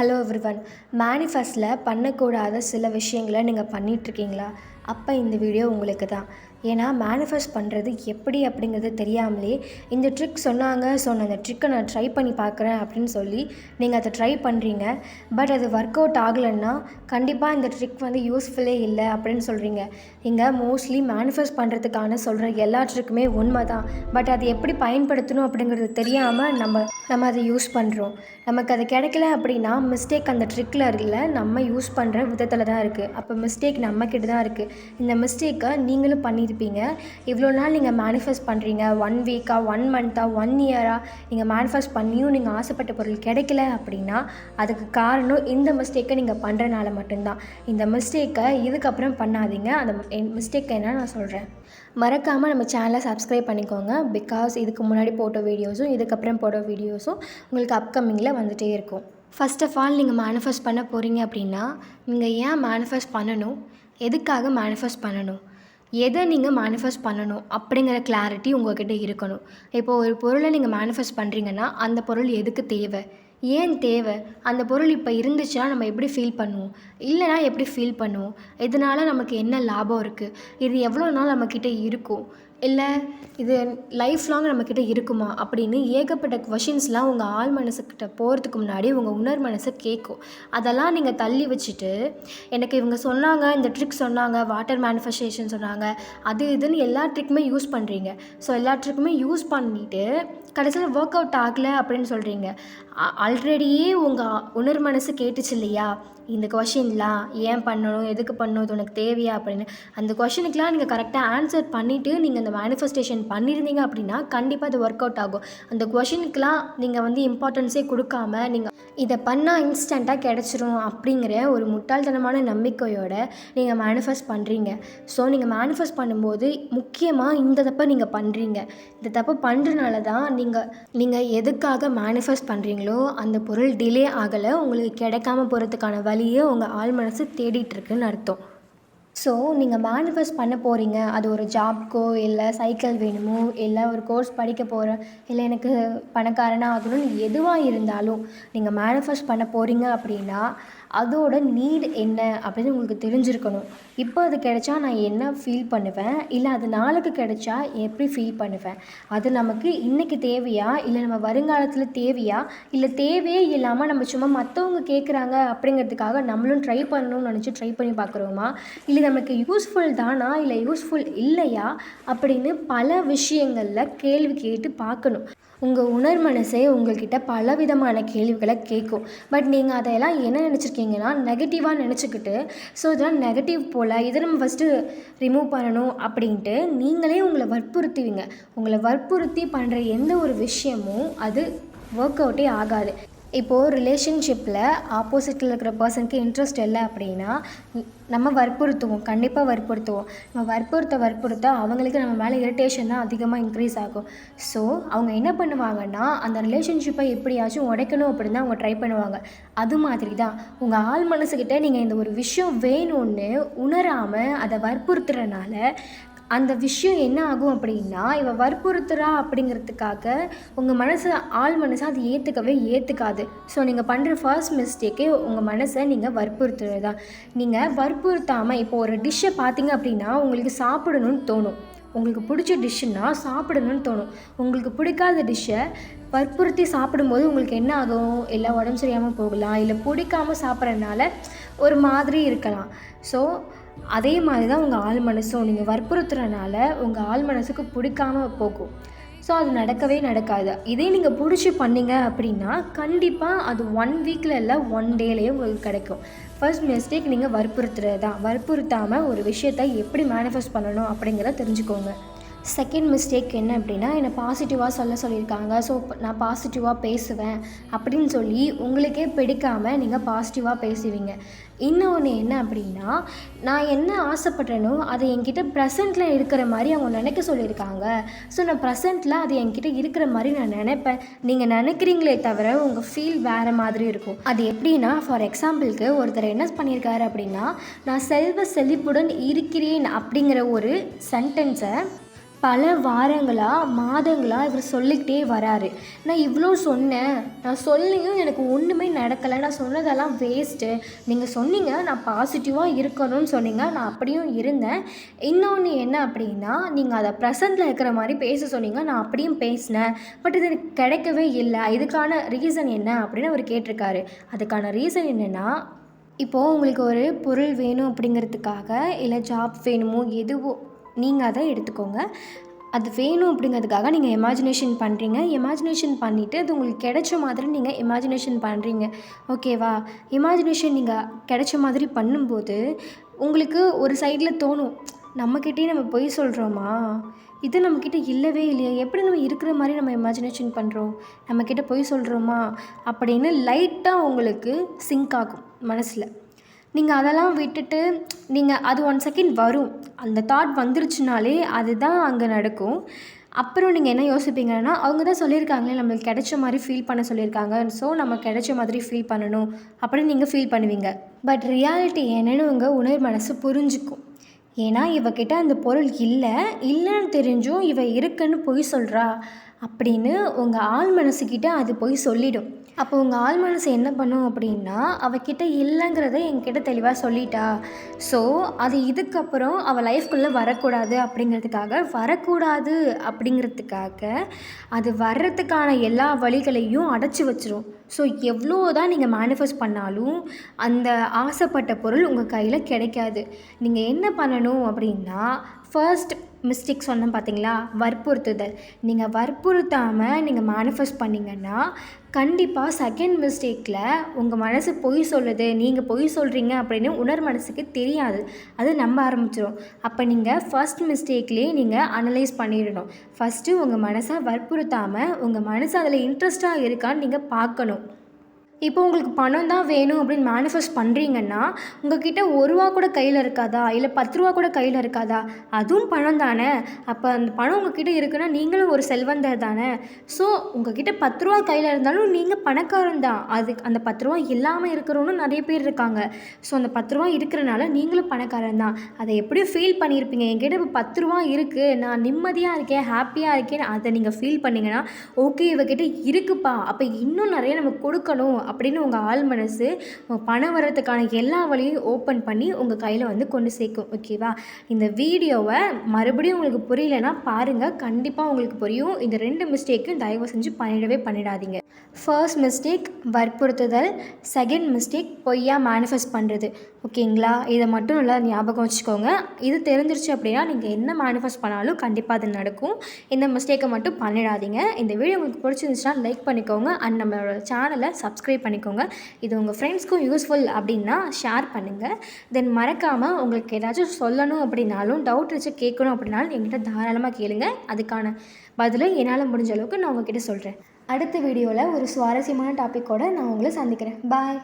Hello everyone மேனிஃபெஸ்ட்டில் பண்ணக்கூடாத சில விஷயங்களை நீங்கள் பண்ணிகிட்ருக்கீங்களா அப்போ இந்த வீடியோ உங்களுக்கு தான் ஏன்னா மேனிஃபெஸ்ட் பண்ணுறது எப்படி அப்படிங்கிறது தெரியாமலே இந்த ட்ரிக் சொன்னாங்க ஸோ நான் அந்த ட்ரிக்கை நான் ட்ரை பண்ணி பார்க்குறேன் அப்படின்னு சொல்லி நீங்கள் அதை ட்ரை பண்ணுறீங்க பட் அது ஒர்க் அவுட் ஆகலைன்னா கண்டிப்பாக இந்த ட்ரிக் வந்து யூஸ்ஃபுல்லே இல்லை அப்படின்னு சொல்கிறீங்க இங்கே மோஸ்ட்லி மேனிஃபெஸ்ட் பண்ணுறதுக்கான சொல்கிற எல்லா ட்ரிக்குமே உண்மை தான். பட் அது எப்படி பயன்படுத்தணும் அப்படிங்கிறது தெரியாமல் நம்ம நம்ம அதை யூஸ் பண்ணுறோம் நமக்கு அது கிடைக்கல அப்படின்னா மிஸ்டேக் அந்த ட்ரிக்கில் இருக்கல நம்ம யூஸ் பண்ணுற விதத்தில் தான் இருக்குது அப்போ மிஸ்டேக் நம்மக்கிட்ட தான் இருக்குது இந்த மிஸ்டேக்கை நீங்களும் இருப்பீங்க இவ்வளோ நாள் நீங்கள் மேனிஃபெஸ்ட் பண்ணுறீங்க ஒன் வீக்காக ஒன் மந்த்தாக ஒன் இயராக நீங்கள் மேனிஃபெஸ்ட் பண்ணியும் நீங்கள் ஆசைப்பட்ட பொருள் கிடைக்கல அப்படின்னா அதுக்கு காரணம் இந்த மிஸ்டேக்கை நீங்கள் பண்ணுறனால மட்டும்தான். இந்த மிஸ்டேக்கை இதுக்கப்புறம் பண்ணாதீங்க. அந்த மிஸ்டேக்கை என்ன நான் சொல்கிறேன் மறக்காமல் நம்ம சேனலை சப்ஸ்கிரைப் பண்ணிக்கோங்க. பிகாஸ் இதுக்கு முன்னாடி போட்ட வீடியோஸும் இதுக்கப்புறம் போட்ட வீடியோஸும் உங்களுக்கு அப்கமிங்கில் வந்துகிட்டே இருக்கும். ஃபர்ஸ்ட் ஆஃப் ஆல் நீங்கள் மேனிஃபெஸ்ட் பண்ண போகிறீங்க அப்படின்னா நீங்கள் ஏன் மேனிஃபெஸ்ட் பண்ணணும்? எதுக்காக மேனிஃபெஸ்ட் பண்ணணும்? எதை நீங்கள் மேனிஃபெஸ்ட் பண்ணணும் அப்படிங்கிற கிளாரிட்டி உங்கள்கிட்ட இருக்கணும். இப்போ ஒரு பொருளை நீங்கள் மேனிஃபெஸ்ட் பண்ணுறீங்கன்னா அந்த பொருள் எதுக்கு தேவை? ஏன் தேவை? அந்த பொருள் இப்போ இருந்துச்சுன்னா நம்ம எப்படி ஃபீல் பண்ணுவோம்? இல்லைனா எப்படி ஃபீல் பண்ணுவோம்? இதனால் நமக்கு என்ன லாபம் இருக்குது இது எவ்வளோ நாள் நம்மக்கிட்ட இருக்கும்? இல்லை இது லைஃப் லாங் நம்மக்கிட்ட இருக்குமா? அப்படின்னு ஏகப்பட்ட கொஷின்ஸ்லாம் உங்கள் ஆள் மனசுக்கிட்ட போகிறதுக்கு முன்னாடி உங்கள் உணர் மனசை கேட்கும். அதெல்லாம் நீங்கள் தள்ளி வச்சுட்டு எனக்கு இவங்க சொன்னாங்க இந்த ட்ரிக் சொன்னாங்க வாட்டர் மேனிஃபெஸ்டேஷன் சொன்னாங்க அது இதுன்னு எல்லா ட்ரிக்குமே யூஸ் பண்ணுறீங்க ஸோ எல்லா ட்ரிக்குமே யூஸ் பண்ணிவிட்டு கடைசியில் ஒர்க் அவுட் ஆகலை அப்படின்னு சொல்கிறீங்க ஆல்ரெடியே உங்கள் உணர் மனசு கேட்டுச்சு இல்லையா? இந்த கொஷின்லாம் ஏன் பண்ணணும்? எதுக்கு பண்ணணும்? இது உனக்கு தேவையா? அப்படின்னு. அந்த கொஷினுக்குலாம் நீங்கள் கரெக்டாக ஆன்சர் பண்ணிவிட்டு நீங்கள் அந்த மேனிஃபெஸ்டேஷன் பண்ணியிருந்தீங்க அப்படின்னா கண்டிப்பாக அது ஒர்க் அவுட் ஆகும். அந்த கொஷினுக்குலாம் நீங்கள் வந்து இம்பார்ட்டன்ஸே கொடுக்காம நீங்கள் இதை பண்ணால் இன்ஸ்டண்ட்டாக கிடச்சிரும் அப்படிங்கிற ஒரு முட்டாள்தனமான நம்பிக்கையோட நீங்கள் மேனிஃபெஸ்ட் பண்ணுறீங்க ஸோ நீங்கள் மேனிஃபெஸ்ட் பண்ணும்போது முக்கியமாக இந்த தப்பை நீங்கள் பண்ணுறீங்க இந்த தப்பு பண்ணுறனால தான் நீங்கள் நீங்கள் எதுக்காக மேனிஃபெஸ்ட் பண்ணுறீங்களோ அந்த பொருள் டிலே ஆகலை. உங்களுக்கு கிடைக்காம போகிறதுக்கான வழி வழியை உங்கள் ஆள் மனசு தேடிட்டுருக்குன்னு அர்த்தம். ஸோ நீங்கள் மேனிஃபெஸ்ட் பண்ண போகிறீங்க அது ஒரு ஜாப்க்கோ இல்லை சைக்கிள் வேணுமோ இல்லை ஒரு கோர்ஸ் படிக்க போகிறேன் இல்லை எனக்கு பணக்காரனாக ஆகணும்னு எதுவாக இருந்தாலும் நீங்கள் மேனிஃபெஸ்ட் பண்ண போகிறீங்க அப்படின்னா அதோட நீட் என்ன அப்படின்னு உங்களுக்கு தெரிஞ்சிருக்கணும். இப்போ அது கிடைச்சா நான் என்ன ஃபீல் பண்ணுவேன்? இல்லை அது நாளைக்கு கிடைச்சா எப்படி ஃபீல் பண்ணுவேன்? அது நமக்கு இன்றைக்கி தேவையா? இல்லை நம்ம வருங்காலத்தில் தேவையா? இல்லை தேவையே இல்லாமல் நம்ம சும்மா மற்றவங்க கேட்குறாங்க அப்படிங்கிறதுக்காக நம்மளும் ட்ரை பண்ணணும்னு நினச்சி ட்ரை பண்ணி பார்க்குறோமா? இல்லை நமக்கு யூஸ்ஃபுல் தானா? இல்லை யூஸ்ஃபுல் இல்லையா? அப்படின்னு பல விஷயங்களில் கேள்வி கேட்டு பார்க்கணும். உங்கள் உணர் மனசே உங்கள்கிட்ட பல விதமான கேள்விகளை கேட்கும் பட் நீங்கள் அதையெல்லாம் என்ன நினச்சிருக்கீங்கன்னா நெகட்டிவாக நினச்சிக்கிட்டு ஸோ இதெல்லாம் நெகட்டிவ் போல் இதை நம்ம ஃபஸ்ட்டு ரிமூவ் பண்ணணும் அப்படின்ட்டு நீங்களே உங்களை வற்புறுத்துவீங்க. உங்களை வற்புறுத்தி பண்ணுற எந்த ஒரு விஷயமும் அது ஒர்க் அவுட்டே ஆகாது. இப்போது ரிலேஷன்ஷிப்பில் ஆப்போசிட்டில் இருக்கிற பர்சனுக்கு இன்ட்ரெஸ்ட் இல்லை அப்படின்னா நம்ம வற்புறுத்துவோம் கண்டிப்பாக வற்புறுத்துவோம். நம்ம வற்புறுத்த வற்புறுத்த அவங்களுக்கு நம்ம மேலே இரிட்டேஷன் தான் அதிகமாக இன்க்ரீஸ் ஆகும். ஸோ அவங்க என்ன பண்ணுவாங்கன்னா அந்த ரிலேஷன்ஷிப்பை எப்படியாச்சும் உடைக்கணும் அப்படின்னு தான் அவங்க ட்ரை பண்ணுவாங்க. அது மாதிரி தான். உங்கள் ஆள் மனசுக்கிட்ட நீங்கள் இந்த ஒரு விஷயம் வேணும்னு உணராமல் அதை வற்புறுத்துறனால அந்த விஷயம் என்ன ஆகும் அப்படின்னா இவள் வற்புறுத்துறா அப்படிங்கிறதுக்காக உங்கள் மனசு ஆள் மனசை அது ஏற்றுக்கவே ஏற்றுக்காது ஸோ நீங்கள் பண்ணுற ஃபர்ஸ்ட் மிஸ்டேக்கே உங்கள் மனசை நீங்கள் வற்புறுத்துறது தான் நீங்கள் வற்புறுத்தாமல் இப்போ ஒரு டிஷ்ஷை பார்த்தீங்க அப்படின்னா உங்களுக்கு சாப்பிடணும்னு தோணும். உங்களுக்கு பிடிச்ச டிஷ்ஷுன்னா சாப்பிடணும்னு தோணும். உங்களுக்கு பிடிக்காத டிஷ்ஷை வற்புறுத்தி சாப்பிடும்போது உங்களுக்கு என்ன ஆகும்? இல்லை உடம்பு சரியாமல் போகலாம் இல்லை பிடிக்காம சாப்பிட்றதுனால ஒரு மாதிரி இருக்கலாம். ஸோ அதே மாதிரி தான் உங்கள் ஆள் மனசும். நீங்கள் வற்புறுத்துறனால உங்கள் ஆள் மனசுக்கு பிடிக்காம போகும். ஸோ அது நடக்கவே நடக்காது. இதே நீங்கள் பிடிச்சி பண்ணீங்க அப்படின்னா கண்டிப்பாக அது ஒன் வீக்கில் இல்லை ஒன் டேலேயே உங்களுக்கு கிடைக்கும். ஃபர்ஸ்ட் மிஸ்டேக் நீங்கள் வற்புறுத்துறது தான். வற்புறுத்தாமல் ஒரு விஷயத்தை எப்படி மேனிஃபெஸ்ட் பண்ணணும் அப்படிங்கிறத தெரிஞ்சுக்கோங்க. செகண்ட் மிஸ்டேக் என்ன அப்படின்னா என்னை பாசிட்டிவாக சொல்ல சொல்லியிருக்காங்க. ஸோ நான் பாசிட்டிவாக பேசுவேன் அப்படின்னு சொல்லி உங்களுக்கே பிடிக்காமல் நீங்கள் பாசிட்டிவாக பேசுவீங்க. இன்னொன்று என்ன அப்படின்னா நான் என்ன ஆசைப்பட்றேனோ அதை என்கிட்ட ப்ரெசண்ட்டில் இருக்கிற மாதிரி அவங்க நினைக்க சொல்லியிருக்காங்க. ஸோ நான் ப்ரெசண்ட்டில் அது என்கிட்ட இருக்கிற மாதிரி நான் நினைப்பேன். நீங்கள் நினைக்கிறீங்களே தவிர உங்கள் ஃபீல் வேறு மாதிரி இருக்கும். அது எப்படின்னா ஃபார் எக்ஸாம்பிளுக்கு ஒருத்தர் என்ன பண்ணியிருக்காரு அப்படின்னா நான் செல்வ செழிப்புடன் இருக்கிறேன் அப்படிங்கிற ஒரு சென்டென்ஸை பல வாரங்களாக மாதங்களாக இவர் சொல்லிக்கிட்டே வராரு. நான் இவ்வளோ சொன்னேன். நான் சொல்லியும் எனக்கு ஒன்றுமே நடக்கலை. நான் சொன்னதெல்லாம் வேஸ்ட்டு நீங்கள் சொன்னீங்க. நான் பாசிட்டிவாக இருக்கணும்னு சொன்னீங்க. நான் அப்படியும் இருந்தேன். இன்னொன்று என்ன அப்படின்னா நீங்கள் அதை ப்ரெசண்டில் இருக்கிற மாதிரி பேச சொன்னீங்க. நான் அப்படியும் பேசினேன். பட் இது எனக்கு கிடைக்கவே இல்லை. இதுக்கான ரீசன் என்ன? அப்படின்னு அவர் கேட்டிருக்காரு. அதுக்கான ரீசன் என்னென்னா இப்போது உங்களுக்கு ஒரு பொருள் வேணும் அப்படிங்கிறதுக்காக இல்லை ஜாப் வேணுமோ எதுவோ நீங்கள் அதை எடுத்துக்கோங்க. அது வேணும் அப்படிங்கிறதுக்காக நீங்கள் இமேஜினேஷன் பண்ணுறீங்க இமேஜினேஷன் பண்ணிவிட்டு அது உங்களுக்கு கிடைச்ச மாதிரி நீங்கள் இமேஜினேஷன் பண்ணுறீங்க ஓகேவா இமேஜினேஷன் நீங்கள் கிடைச்ச மாதிரி பண்ணும்போது உங்களுக்கு ஒரு சைடில் தோணும் நம்மக்கிட்டே நம்ம பொய் சொல்கிறோமா இது நம்மக்கிட்ட இல்லவே இல்லையா. எப்படி நம்ம இருக்கிற மாதிரி நம்ம இமேஜினேஷன் பண்ணுறோம் நம்மக்கிட்ட பொய் சொல்கிறோமா அப்படின்னு லைட்டாக உங்களுக்கு சிங்க் ஆகும் மனசில். நீங்கள் அதெல்லாம் விட்டுட்டு நீங்கள் அது ஒன் செகண்ட் வரும். அந்த தாட் வந்துருச்சுனாலே அதுதான் அங்கே நடக்கும். அப்புறம் நீங்கள் என்ன யோசிப்பீங்கன்னா அவங்க தான் சொல்லியிருக்காங்களே நம்மளுக்கு கிடைச்ச மாதிரி ஃபீல் பண்ண சொல்லியிருக்காங்க. ஸோ நம்ம கிடைச்ச மாதிரி ஃபீல் பண்ணணும் அப்படின்னு நீங்கள் ஃபீல் பண்ணுவீங்க. பட் ரியாலிட்டி என்னன்னு உங்கள் உணர் மனசு புரிஞ்சுக்கும். ஏன்னா இவகிட்ட அந்த பொருள் இல்லை. இல்லைன்னு தெரிஞ்சும் இவ இருக்குன்னு பொய் சொல்கிறா அப்படின்னு உங்கள் ஆள் மனசுக்கிட்ட அது போய் சொல்லிடும். அப்போ உங்கள் ஆள் மனசு என்ன பண்ணும் அப்படின்னா அவகிட்ட இல்லைங்கிறத என்கிட்ட தெளிவாக சொல்லிட்டா. ஸோ அது இதுக்கப்புறம் அவள் லைஃப்குள்ளே வரக்கூடாது அப்படிங்கிறதுக்காக வரக்கூடாது அப்படிங்கிறதுக்காக அது வர்றதுக்கான எல்லா வழிகளையும் அடைச்சி வச்சிரும். ஸோ எவ்வளோ தான் நீங்கள் மேனிஃபெஸ்ட் பண்ணாலும் அந்த ஆசைப்பட்ட பொருள் உங்கள் கையில் கிடைக்காது. நீங்கள் என்ன பண்ணணும் அப்படின்னா ஃபர்ஸ்ட் மிஸ்டேக் சொன்னேன் பார்த்தீங்களா வற்புறுத்துதல். நீங்கள் வற்புறுத்தாமல் நீங்கள் மேனிஃபெஸ்ட் பண்ணிங்கன்னா கண்டிப்பாக செகண்ட் மிஸ்டேக்கில் உங்கள் மனசு பொய் சொல்லுது நீங்கள் பொய் சொல்கிறீங்க அப்படின்னு உணர் மனசுக்கு தெரியாது. அது நம்ப ஆரம்பிச்சிடும் அப்போ நீங்கள் ஃபர்ஸ்ட் மிஸ்டேக்லேயே நீங்கள் அனலைஸ் பண்ணிடணும். ஃபஸ்ட்டு உங்கள் மனசை வற்புறுத்தாமல் உங்கள் மனசு அதில் இன்ட்ரெஸ்ட்டாக இருக்கான்னு நீங்கள் பார்க்கணும். இப்போ உங்களுக்கு பணம் தான் வேணும் அப்படின்னு மேனிஃபெஸ்ட் பண்ணுறீங்கன்னா உங்ககிட்ட ஒரு ரூபா கூட கையில் இருக்காதா? இல்லை பத்து ரூபா கூட கையில் இருக்காதா? அதுவும் பணம் தானே. அப்போ அந்த பணம் உங்ககிட்ட இருக்குன்னா நீங்களும் ஒரு செல்வந்தர் தானே. ஸோ உங்ககிட்ட பத்து ரூபா கையில் இருந்தாலும் நீங்கள் பணக்காரன் தான். அது அந்த பத்து ரூபா இல்லாமல் இருக்கிறவனும் நிறைய பேர் இருக்காங்க. ஸோ அந்த பத்து ரூபா இருக்கிறனால நீங்களும் பணக்காரன் தான். அதை எப்படியும் ஃபீல் பண்ணியிருப்பீங்க. என்கிட்ட இப்போ பத்து ரூபா இருக்குது நான் நிம்மதியாக இருக்கேன் ஹாப்பியாக இருக்கேன் அதை நீங்கள் ஃபீல் பண்ணிங்கன்னா ஓகே இவகிட்ட இருக்குப்பா. அப்போ இன்னும் நிறைய நம்ம கொடுக்கணும். அப்படின்னு உங்கள் ஆள் மனசு பணம் வர்றதுக்கான எல்லா வழியும் ஓப்பன் பண்ணி உங்கள் கையில் வந்து கொண்டு சேர்க்கும். ஓகேவா இந்த வீடியோவை மறுபடியும் உங்களுக்கு புரியலைன்னா பாருங்கள் கண்டிப்பாக உங்களுக்கு புரியும். இந்த ரெண்டு மிஸ்டேக்கும் தயவு செஞ்சு பண்ணிடவே பண்ணிடாதீங்க. ஃபர்ஸ்ட் மிஸ்டேக் வற்புறுத்துதல். செகண்ட் மிஸ்டேக் பொய்யாக மேனிஃபெஸ்ட் பண்ணுறது ஓகேங்களா இதை மட்டும் நல்லா ஞாபகம் வச்சுக்கோங்க. இது தெரிஞ்சிருச்சு அப்படின்னா நீங்கள் என்ன மேனிஃபெஸ்ட் பண்ணாலும் கண்டிப்பாக அது நடக்கும். இந்த மிஸ்டேக்கை மட்டும் பண்ணிடாதீங்க. இந்த வீடியோ உங்களுக்கு பிடிச்சிருந்துச்சுன்னா லைக் பண்ணிக்கோங்க. அண்ட் நம்மளோட சேனலை சப்ஸ்கிரைப் பண்ணிக்கோங்க. இது உங்கள் ஃப்ரெண்ட்ஸ்க்கும் யூஸ்ஃபுல் அப்படின்னா ஷேர் பண்ணுங்கள் தென் மறக்காமல் உங்களுக்கு ஏதாச்சும் சொல்லணும் அப்படின்னாலும் டவுட் வச்சு கேட்கணும் அப்படின்னாலும் எங்கள்கிட்ட தாராளமாக கேளுங்க. அதுக்கான பதிலும் என்னால் முடிஞ்ச அளவுக்கு நான் உங்ககிட்ட சொல்கிறேன் அடுத்த வீடியோவில் ஒரு சுவாரஸ்யமான டாப்பிக்கோடு நான் உங்களை சந்திக்கிறேன். பாய்